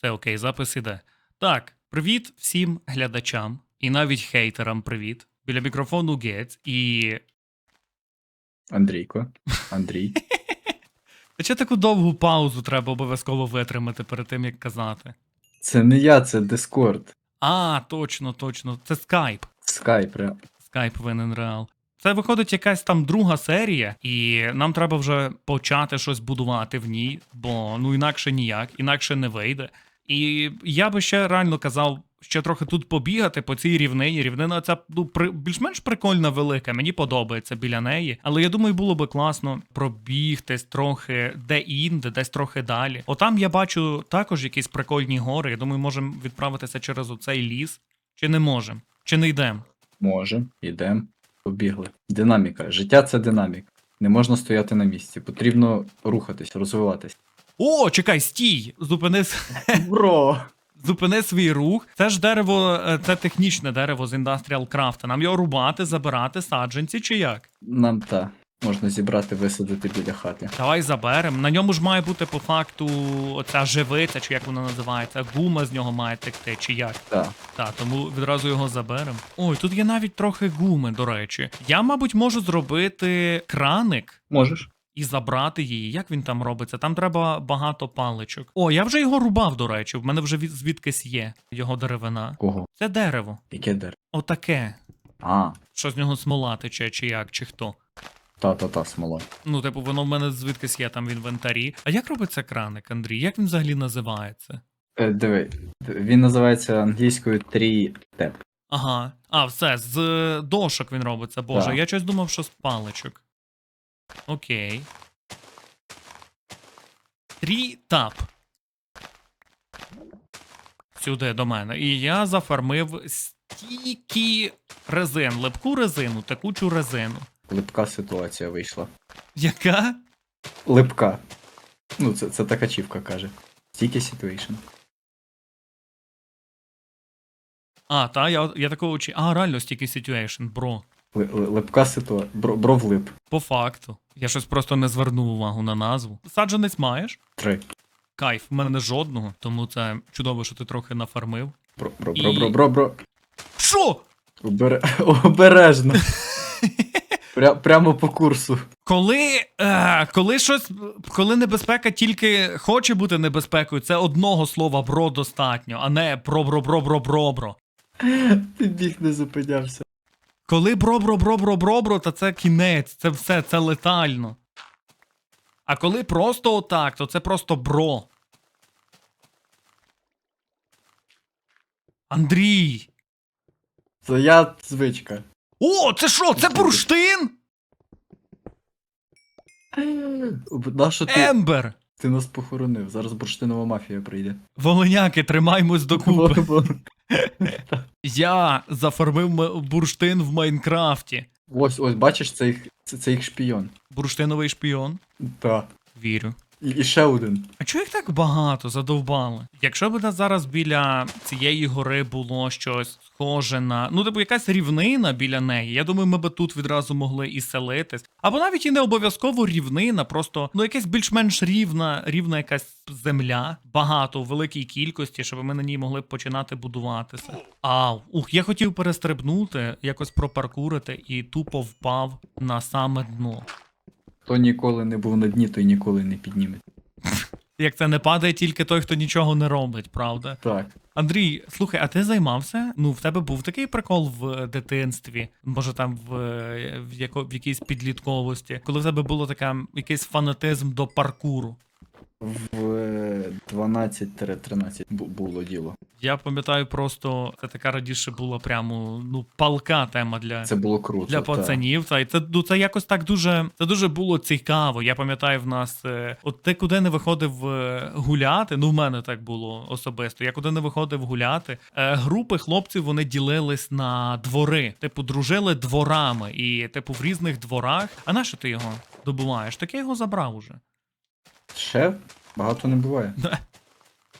Все окей, запис іде. Так, привіт всім глядачам і навіть хейтерам привіт. Біля мікрофону Гець і. Андрійко. Андрій. Хоча таку довгу паузу треба обов'язково витримати перед тим, як казати. Це не я, це Discord. А, точно, точно. Це скайп. Skype. ре- Скайп винен реал. Це виходить якась там друга серія, і нам треба вже почати щось будувати в ній, бо ну інакше ніяк, інакше не вийде. І я би ще реально казав, ще трохи тут побігати по цій рівнині. Рівнина ця ну, при, більш-менш прикольна велика, мені подобається біля неї. Але я думаю, було би класно пробігтись трохи де-інде, десь трохи далі. Отам я бачу також якісь прикольні гори. Я думаю, можемо відправитися через оцей ліс. Чи не можемо? Чи не йдемо? Можем, ідем, побігли. Динаміка. Життя це динаміка. Не можна стояти на місці. Потрібно рухатись, розвиватись. О, чекай, стій! Зупини, Бро! зупини свій рух. Це ж дерево, е, це технічне дерево з Industrial Craft. Нам його рубати, забирати саджанці чи як? Нам та. Можна зібрати, висадити біля хати. Давай заберемо. На ньому ж має бути по факту оця живиця, чи як вона називається, гума з нього має текти, чи як. Так. Так, тому відразу його заберемо. Ой, тут є навіть трохи гуми, до речі. Я, мабуть, можу зробити краник. Можеш? І забрати її. Як він там робиться? Там треба багато паличок. О, я вже його рубав, до речі. В мене вже від, звідкись є його деревина. Кого? Це дерево. Яке дерево? Отаке. А, Що з нього смола тече, чи як, чи хто. та-та-та, смола. Ну, типу, воно в мене звідкись є там в інвентарі. А як робиться краник, Андрій? Як він взагалі називається? Е, диви, він називається англійською tap. Ага. А, все, з дошок він робиться, боже. Так. Я щось думав, що з паличок. Окей. Трі тап. Сюди до мене. І я зафармив стільки резин, липку резину, текучу резину. Липка ситуація вийшла. Яка? Липка. Ну, це, це така чівка каже. Стільки situation. А, та, я, я такого очі. А, реально стільки ситуейшн, бро. Ли- ли- Липка ситуація. Бро, бро влип. По факту. Я щось просто не звернув увагу на назву. Саджанець маєш? Три. Кайф, в мене жодного, тому це чудово, що ти трохи нафармив. Бро, бро, бро, бро, бро, бро. Що? Обере... Обережно. Пря... Прямо по курсу. Коли, е, коли щось, коли небезпека тільки хоче бути небезпекою, це одного слова бро достатньо, а не бро бро бро бро бро бро. Ти біг не зупинявся. Коли бро бро бро бро бро бро, то це кінець, це все, це летально. А коли просто отак, то це просто бро. Андрій. Це я звичка. О, це що? Це бурштин? Нащо ти, Ембер! Ти нас похоронив? Зараз бурштинова мафія прийде. Волиняки, тримаймось докупи. Я зафармив бурштин в Майнкрафті. Ось, ось, бачиш, це їх, це, це їх шпійон. Бурштиновий шпіон. Так. Вірю. І, ще один. А чого їх так багато задовбали? Якщо б зараз біля цієї гори було щось схоже на. Ну, типу, якась рівнина біля неї. Я думаю, ми би тут відразу могли і селитись. Або навіть і не обов'язково рівнина, просто ну якась більш-менш рівна, рівна якась земля, багато у великій кількості, щоб ми на ній могли починати будуватися. Ау, ух, я хотів перестрибнути, якось пропаркурити і тупо впав на саме дно. Хто ніколи не був на дні, той ніколи не підніме. Як це не падає тільки той, хто нічого не робить, правда? Так. Андрій, слухай, а ти займався? Ну, в тебе був такий прикол в е, дитинстві, може там в, е, в, яко, в якійсь підлітковості, коли в тебе було таке якийсь фанатизм до паркуру. В е, 12-13 бу- було діло. Я пам'ятаю просто, це така радіше була прямо ну, палка тема для. Це було круто. Для пацанів, та й це ну це якось так дуже це дуже було цікаво. Я пам'ятаю, в нас е, от ти куди не виходив е, гуляти. Ну, в мене так було особисто. Я куди не виходив гуляти. Е, групи хлопців вони ділились на двори, типу, дружили дворами, і типу в різних дворах. А на що ти його добуваєш? Так я його забрав уже. Ще багато не буває.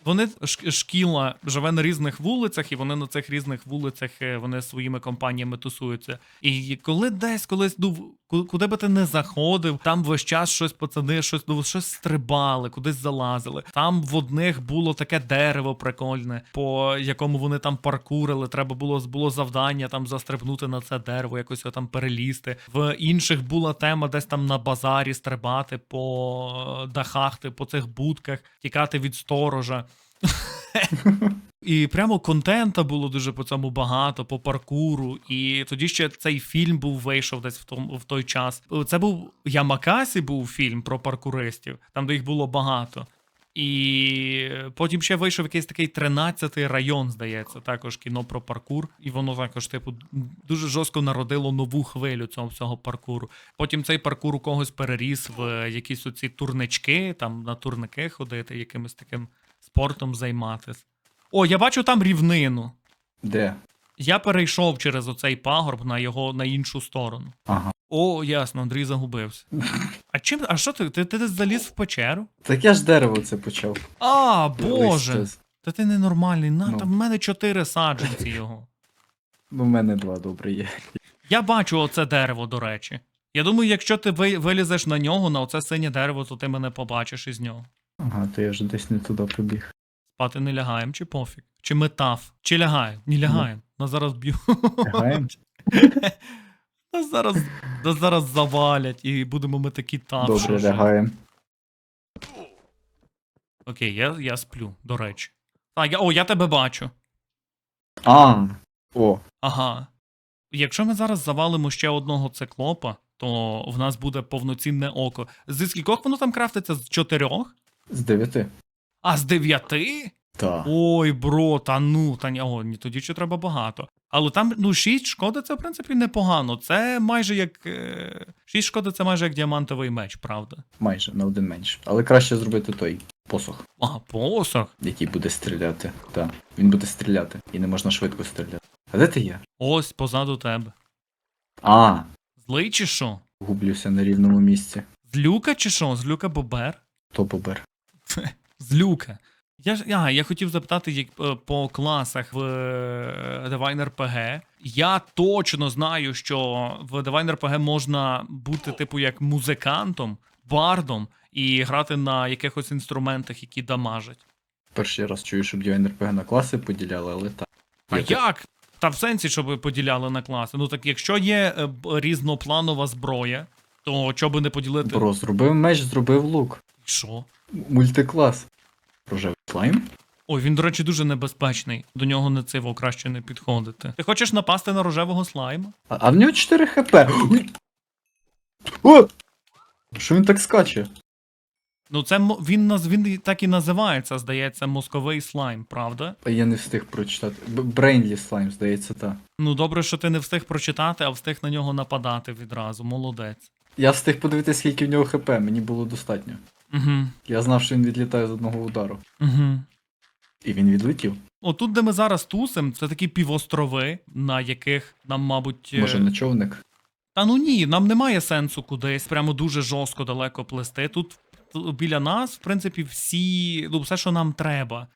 Вони шкіла живе на різних вулицях, і вони на цих різних вулицях е, вони своїми компаніями тусуються. І коли десь колись ну, куди би ти не заходив, там весь час щось пацани, щось ну, щось стрибали, кудись залазили. Там в одних було таке дерево прикольне, по якому вони там паркурили. Треба було було завдання там застрибнути на це дерево, якось його там перелізти. В інших була тема десь там на базарі стрибати по дахах, по цих будках, тікати від сторожа. І прямо контента було дуже по цьому багато, по паркуру. І тоді ще цей фільм був вийшов десь в тому в той час. Це був Ямакасі був фільм про паркуристів, там де їх було багато. І потім ще вийшов якийсь такий 13-й район, здається, також кіно про паркур, і воно також, типу, дуже жорстко народило нову хвилю цього всього паркуру. Потім цей паркур у когось переріс в якісь оці турнички, там на турники ходити, якимось таким спортом займатися. О, я бачу там рівнину. Де? Я перейшов через оцей пагорб на його на іншу сторону. Ага. О, ясно, Андрій загубився. А чим? А що ти? Ти, ти десь заліз в печеру? Так я ж дерево це почав. А, Боже! Та ти ненормальний. На, Ну. там в мене чотири саджанці його. Ну, в мене два добре є. Я бачу оце дерево, до речі. Я думаю, якщо ти вилізеш на нього, на оце синє дерево, то ти мене побачиш із нього. Ага, то я вже десь не туди побіг. Спати не лягаємо, чи пофіг? Чи метаф? Чи лягаємо? Не лягаємо. Нас зараз б'ють. Лягаємо? Нас зараз, нас зараз завалять і будемо ми такі там. Добре, лягаємо. Окей, я, я сплю, до речі. А, я, о, я тебе бачу. А, о, Ага. Якщо ми зараз завалимо ще одного циклопа, то в нас буде повноцінне око. Зі скількох воно там крафтиться? З чотирьох? З дев'яти. А з дев'яти? Так. Ой, бро, та ну, та ні, о, ні, тоді ще треба багато. Але там, ну, 6 шкоди це, в принципі, непогано. Це майже як. Е... 6 шкоди це майже як діамантовий меч, правда? Майже на один менше. Але краще зробити той посох, А, посох. який буде стріляти. Так. Він буде стріляти. І не можна швидко стріляти. А де ти є? Ось позаду тебе. А, Злий чи що? гублюся на рівному місці. Злюка чи що? Злюка Бобер? То побер. Злюка. Я ж а, я хотів запитати як, е, по класах в е, Divine RPG. Я точно знаю, що в Divine RPG можна бути, типу, як музикантом, бардом і грати на якихось інструментах, які дамажать. Перший раз чую, щоб РПГ на класи поділяли, але так. А Є як? Та в сенсі, щоб поділяли на класи. Ну так якщо є е, різнопланова зброя, то чого би не поділити? Бро, зробив меч, зробив лук. Що? Мультиклас. Рожевий слайм? Ой, він, до речі, дуже небезпечний. До нього не циво краще не підходити. Ти хочеш напасти на рожевого слайма? А, а в нього 4 хп. О! Що він так скаче? Ну, це він наз він так і називається, здається, мозковий слайм, правда? А я не встиг прочитати. Брейнлі слайм, здається, так. Ну, добре, що ти не встиг прочитати, а встиг на нього нападати відразу. Молодець. Я встиг подивитися, скільки в нього хп, мені було достатньо. Угу. Я знав, що він відлітає з одного удару. Угу. І він відлетів. Отут, де ми зараз тусим, це такі півострови, на яких нам, мабуть. е, Може, на човник. Та ну ні, нам немає сенсу кудись прямо дуже жорстко далеко плести. Тут біля нас, в принципі, всі, ну, все, що нам треба.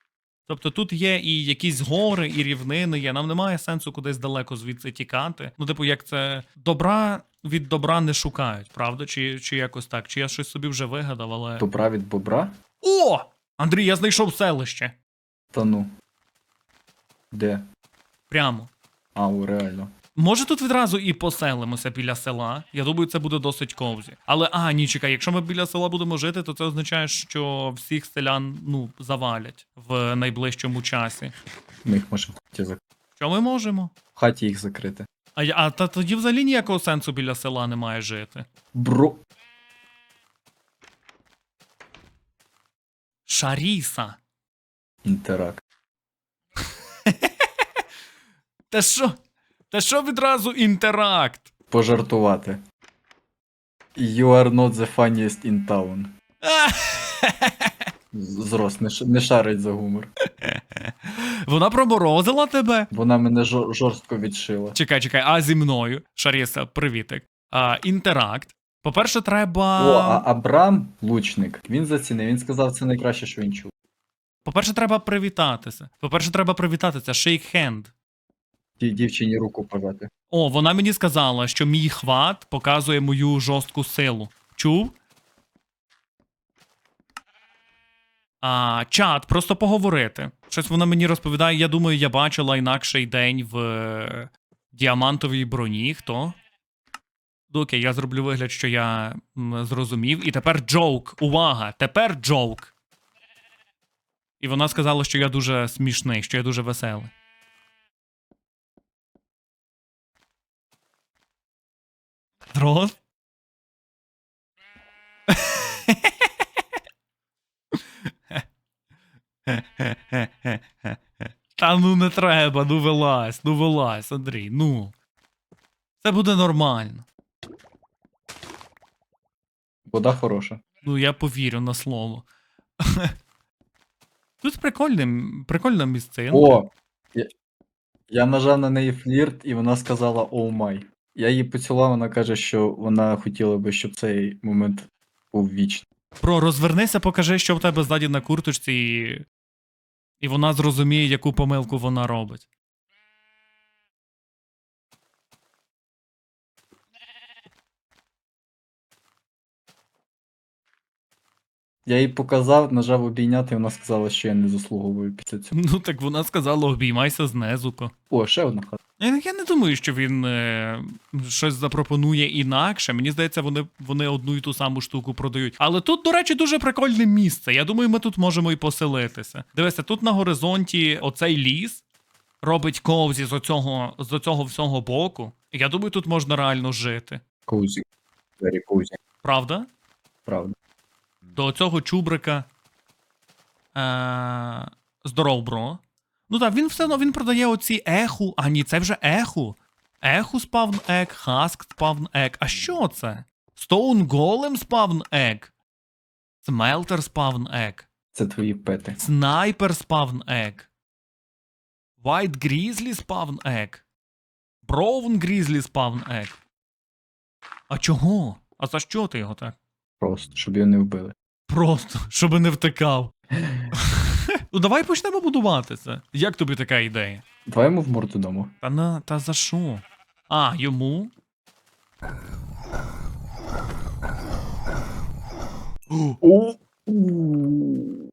Тобто тут є і якісь гори, і рівнини є. Нам немає сенсу кудись далеко звідси тікати. Ну, типу, як це добра від добра не шукають, правда? Чи, чи якось так? Чи я щось собі вже вигадав, але. Добра від бобра? О! Андрій, я знайшов селище. Та ну. Де? Прямо. А, о, реально. Може тут відразу і поселимося біля села. Я думаю, це буде досить ковзі. Але а, ні, чекай, якщо ми біля села будемо жити, то це означає, що всіх селян ну завалять в найближчому часі. Ми їх можемо в хаті, зак... Що ми можемо? в хаті їх закрити. А, я- а та тоді взагалі ніякого сенсу біля села немає жити. Бро. Шаріса. Інтеракт. Та що? Та що відразу інтеракт? Пожартувати. You are not the funniest in town. Зрос, не, ш... не шарить за гумор. Вона проморозила тебе? Вона мене жор- жорстко відшила. Чекай, чекай, а зі мною. Шаріса, привітик. А, інтеракт. По-перше, треба. О, а Абрам, лучник, він зацінив, він сказав, це найкраще, що він чув. По-перше, треба привітатися. По-перше, треба привітатися. Shake hand. Тій дівчині руку пожати. О, вона мені сказала, що мій хват показує мою жорстку силу. Чув? А, чат, просто поговорити. Щось вона мені розповідає. Я думаю, я бачила інакший день в е, діамантовій броні. Хто? Ну, Окей, я зроблю вигляд, що я зрозумів. І тепер джоук. Увага! Тепер джоук. І вона сказала, що я дуже смішний, що я дуже веселий. Дрон? Та ну не треба, ну вилазь, ну вилазь, Андрій, ну. Це буде нормально. Вода хороша. Ну, я повірю на слово. Тут прикольне, прикольна місцинка. О! Я, я нажав на неї флірт, і вона сказала оу май. Я її поцілував, вона каже, що вона хотіла би, щоб цей момент був вічний. Про розвернися, покажи, що в тебе ззаді на курточці, і... і вона зрозуміє, яку помилку вона робить. Я їй показав, нажав обійняти, і вона сказала, що я не заслуговую після цього. Ну так вона сказала, обіймайся з Незуко. О, ще одна хата. Я, не думаю, що він е, щось запропонує інакше. Мені здається, вони, вони одну і ту саму штуку продають. Але тут, до речі, дуже прикольне місце. Я думаю, ми тут можемо і поселитися. Дивися, тут на горизонті оцей ліс робить ковзі з оцього, з оцього всього боку. Я думаю, тут можна реально жити. Коузі. Very коузі. Правда? Правда. До цього чубрика. Е, здоров, бро. Ну так, він все одно він продає оці еху. А ні, це вже еху. Еху спавн ек, хаск спавн ек. А що це? Стоун голем спавн ек. Смелтер спавн ек. Це твої пети. Снайпер спавн ек. White Grizzly спавн ек. Броун Grizzly спавн ек. А чого? А за що ти його так? Просто, щоб його не вбили. Просто, щоб не втикав. ну давай почнемо будуватися. Як тобі така ідея? Давай йому в морду дамо. Та на та за що? А, йому? О!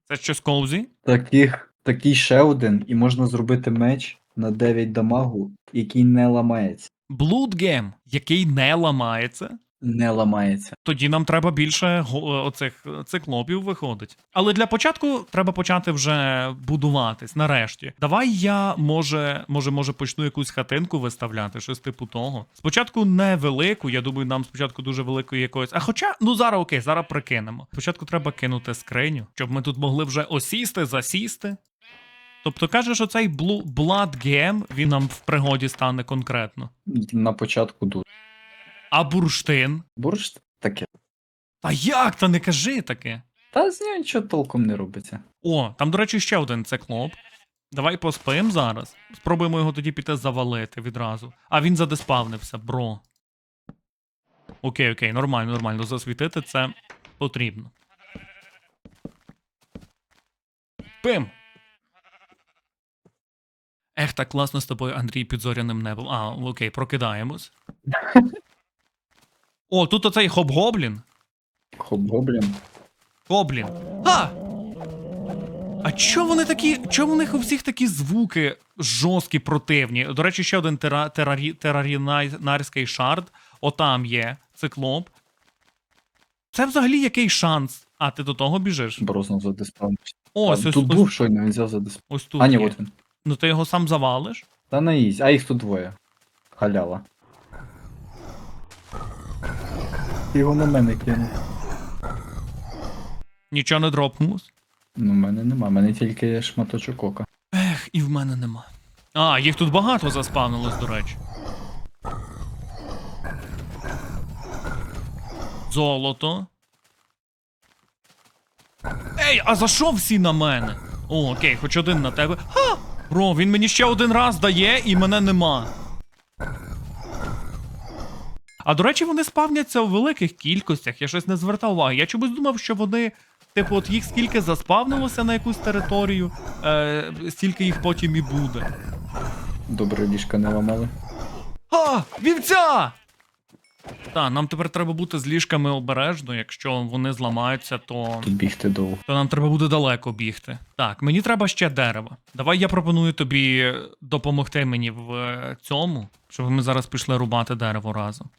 Це щось ковзі? Таких, такий ще один, і можна зробити меч на 9 дамагу, який не ламається. Блудгем, який не ламається. Не ламається. Тоді нам треба більше оцих циклопів виходить. Але для початку треба почати вже будуватись нарешті. Давай я може, може, може почну якусь хатинку виставляти, щось типу того. Спочатку невелику, я думаю, нам спочатку дуже великої якоїсь. А хоча, ну зараз окей, зараз прикинемо. Спочатку треба кинути скриню, щоб ми тут могли вже осісти, засісти. Тобто кажеш, оцей Blue Blood Game, він нам в пригоді стане конкретно. На початку дуже. А бурштин? Борщ таке. Та як? Та не кажи таке. Та з нього нічого толком не робиться. О, там, до речі, ще один циклоп. Давай поспим зараз. Спробуємо його тоді піти завалити відразу. А він задеспавнився, бро. Окей, окей, нормально, нормально. Засвітити це потрібно. Пим! Ех, так класно з тобою, Андрій, під зоряним небом. А, окей, прокидаємось. О, тут оцей хоб-гоблін. Хоп-гоблін. Гоблін. А! А чо вони такі. Чо в них у всіх такі звуки жорсткі, противні? До речі, ще один тера, терарі, терарінарський шард. Отам є циклоп. Це взагалі який шанс? А, ти до того біжиш? Бро знов задиспавнився. Ось, ось, тут ось, був щойно, він взяв задиспав. ось тут. А, ні, є. от він. Ну ти його сам завалиш? Та на ізі. А їх тут двоє. Халяла. Його на мене кинув. Нічого не дропнулось? Ну, в мене нема, в мене тільки шматочок ока. Ех, і в мене нема. А, їх тут багато заспавнилось, до речі. Золото. Ей, а за що всі на мене? О, окей, хоч один на тебе. Ха! Бро, він мені ще один раз дає і мене нема. А до речі, вони спавняться у великих кількостях. Я щось не звертав уваги. Я чомусь думав, що вони Типу, от їх скільки заспавнилося на якусь територію, е, стільки їх потім і буде. Добре, ліжка не ламали. А! Вівця! Так, нам тепер треба бути з ліжками обережно. Якщо вони зламаються, то, Тут бігти довго. то нам треба буде далеко бігти. Так, мені треба ще дерево. Давай я пропоную тобі допомогти мені в е, цьому, щоб ми зараз пішли рубати дерево разом.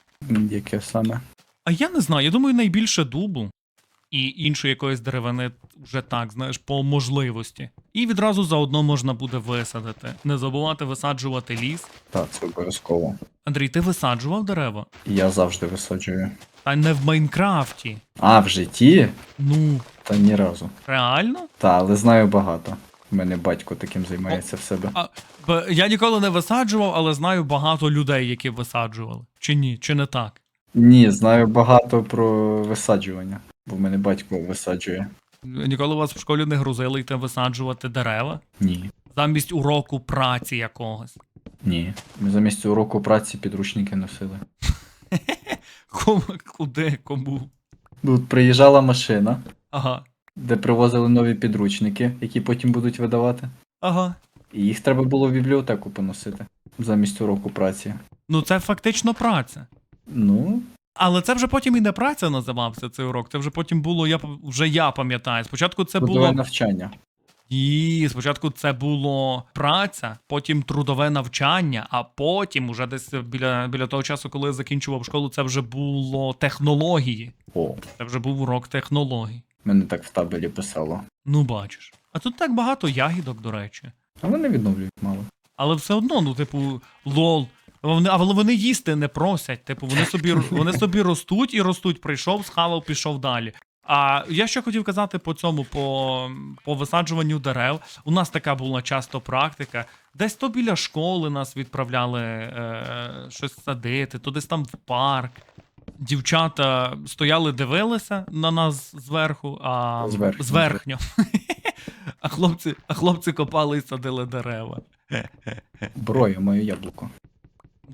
Яке саме? А я не знаю, я думаю, найбільше дубу і іншої якоїсь деревини вже так, знаєш, по можливості. І відразу заодно можна буде висадити. Не забувати висаджувати ліс. Так, це обов'язково. Андрій, ти висаджував дерева? Я завжди висаджую. Та не в Майнкрафті. А, в житті? Ну, Та ні разу. реально? Та, але знаю багато. У мене батько таким займається в себе. А, б- я ніколи не висаджував, але знаю багато людей, які висаджували. Чи ні? Чи не так? Ні, знаю багато про висаджування, бо в мене батько висаджує. Ніколи вас в школі не грузили йти висаджувати дерева Ні. замість уроку праці якогось. Ні. Ми замість уроку праці підручники носили. Кому, куди, кому? Тут приїжджала машина, Ага. Де привозили нові підручники, які потім будуть видавати. Ага. І їх треба було в бібліотеку поносити замість уроку праці. Ну це фактично праця. Ну, Але це вже потім і не праця називався цей урок. Це вже потім було, я вже я пам'ятаю. Спочатку це трудове було. навчання. І спочатку це було праця, потім трудове навчання, а потім, уже десь біля, біля того часу, коли я закінчував школу, це вже було технології. О, Це вже був урок технологій. Мене так в табелі писало. Ну, бачиш. А тут так багато ягідок, до речі. А вони відновлюють мало. Але все одно, ну, типу, лол. Вони, але вони їсти не просять. Типу, вони собі, вони собі ростуть і ростуть. Прийшов, схавав, пішов далі. А я ще хотів казати по цьому, по, по висаджуванню дерев. У нас така була часто практика. Десь то біля школи нас відправляли е, щось садити, то десь там в парк. Дівчата стояли, дивилися на нас зверху, а Зверхньо. зверхньо. А хлопці, а хлопці копали і садили дерева. Бро, я маю яблуко.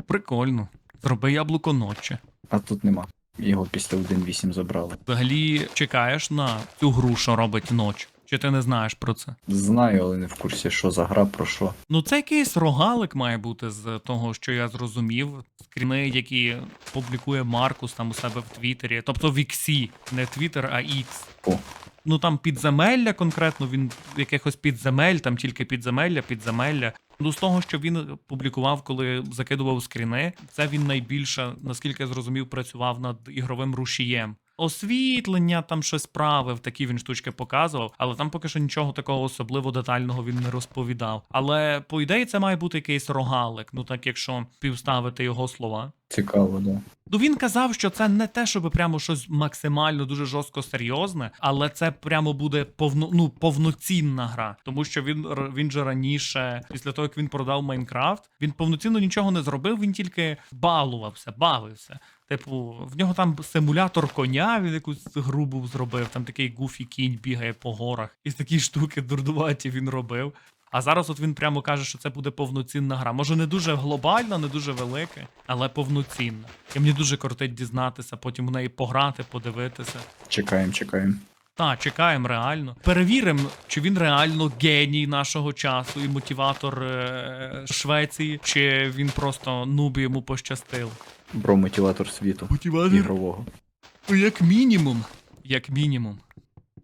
Прикольно. Зроби яблуко ночі. А тут нема. Його після 1.8 забрали. Взагалі чекаєш на цю гру, що робить ноч. Чи ти не знаєш про це? Знаю, але не в курсі, що за гра, про що. Ну, це якийсь рогалик має бути з того, що я зрозумів. Скріни, які публікує Маркус там у себе в Твіттері. Тобто в Іксі, не Твіттер, а Ікс. О. Ну там підземелля конкретно, він якихось підземель, там тільки підземелля, підземелля. Ну, з того, що він публікував, коли закидував скріни, це він найбільше, наскільки я зрозумів, працював над ігровим рушієм. Освітлення, там щось правив, такі він штучки показував, але там поки що нічого такого особливо детального він не розповідав. Але по ідеї це має бути якийсь рогалик, ну так якщо співставити його слова. Цікаво, да. Ну він казав, що це не те, щоб прямо щось максимально дуже жорстко серйозне, але це прямо буде повно, ну, повноцінна гра. Тому що він він же раніше, після того як він продав Майнкрафт, він повноцінно нічого не зробив, він тільки балувався, бавився. Типу, в нього там симулятор коня, він якусь гру був зробив, там такий гуфі кінь бігає по горах. І такі штуки дурдуваті він робив. А зараз от він прямо каже, що це буде повноцінна гра. Може, не дуже глобальна, не дуже велика, але повноцінна. І мені дуже кортить дізнатися, потім у неї пограти, подивитися. Чекаємо, чекаємо. Та, чекаємо реально. Перевіримо, чи він реально геній нашого часу і мотиватор е- Швеції, чи він просто нубі йому пощастив. Бро, мотиватор світу. Мотиватор? Ігрового. Ну, Як мінімум. Як мінімум.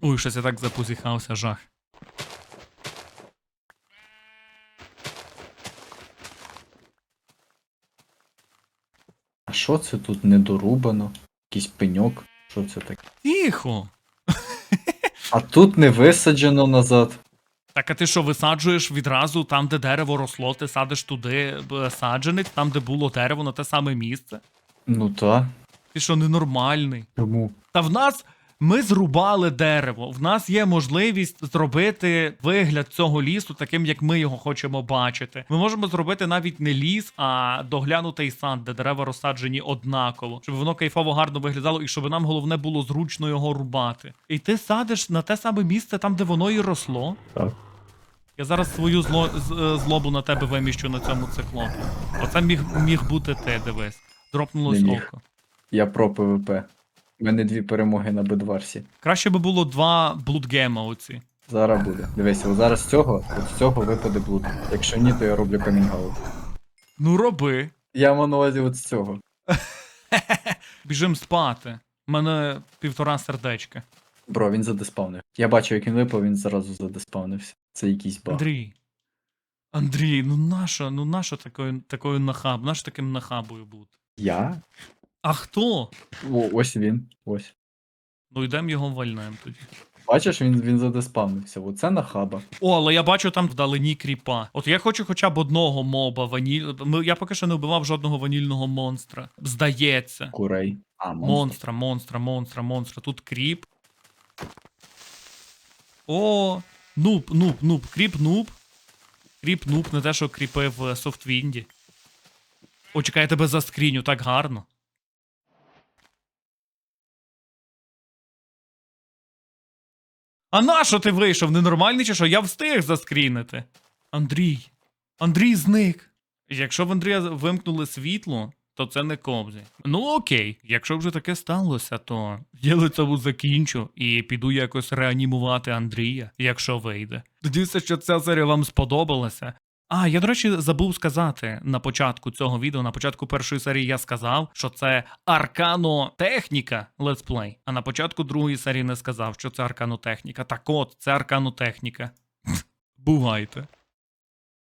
Ой, щось я так запозіхався, жах. А що це тут недорубано? Якийсь пеньок? Що це таке? Тихо. А тут не висаджено назад. Так, а ти що, висаджуєш відразу там, де дерево росло, ти садиш туди б, саджанець, там, де було дерево, на те саме місце? Ну та. Ти що, ненормальний? Чому? Та в нас ми зрубали дерево. В нас є можливість зробити вигляд цього лісу таким, як ми його хочемо бачити. Ми можемо зробити навіть не ліс, а доглянутий сад, де дерева розсаджені однаково, щоб воно кайфово гарно виглядало, і щоб нам головне було зручно його рубати. І ти садиш на те саме місце, там, де воно і росло. Так. Я зараз свою зло, з- е, злобу на тебе виміщу на цьому циклопі. Оце міг, міг бути ти, дивись. Дропнулось око. Я про ПВП. У мене дві перемоги на Бедварсі. Краще би було два блудгема оці. Зараз буде. Дивися, от зараз з цього, от з цього випаде блуд. Якщо ні, то я роблю камінгаут. Ну роби. Я маю на увазі от з цього. Біжим спати. У мене півтора сердечка. Бро, він задеспавнив. Я бачу, як він випав, він зразу задеспавнився. Це якийсь баг. Андрій. Андрій, ну нащо, ну нащо такою, такою нахаб, нащо таким нахабою бути? Я? А хто? О, ось він. Ось. Ну йдемо його вальнем тоді. Бачиш, він, він задеспавнився. Оце нахаба. О, але я бачу там вдалині кріпа. От я хочу хоча б одного моба ваніль. Я поки що не вбивав жодного ванільного монстра. Здається. Курей. А, монстр. Монстра, монстра, монстра, монстра. Тут кріп. О, нуб, нуб, нуб, кріп нуб. Кріп нуб, не те, що кріпи в софтвінді. О, чекай, я тебе заскріню, так гарно. А нащо ти вийшов? Ненормальний чи що? Я встиг заскрінити. Андрій. Андрій зник. Якщо в Андрія вимкнули світло, то це не кобзі. Ну окей, якщо вже таке сталося, то я лицеву закінчу і піду якось реанімувати Андрія, якщо вийде. Надіюся, що ця серія вам сподобалася. А, я, до речі, забув сказати на початку цього відео, на початку першої серії я сказав, що це арканотехніка летсплей, а на початку другої серії не сказав, що це арканотехніка. Так от, це арканотехніка. Бувайте.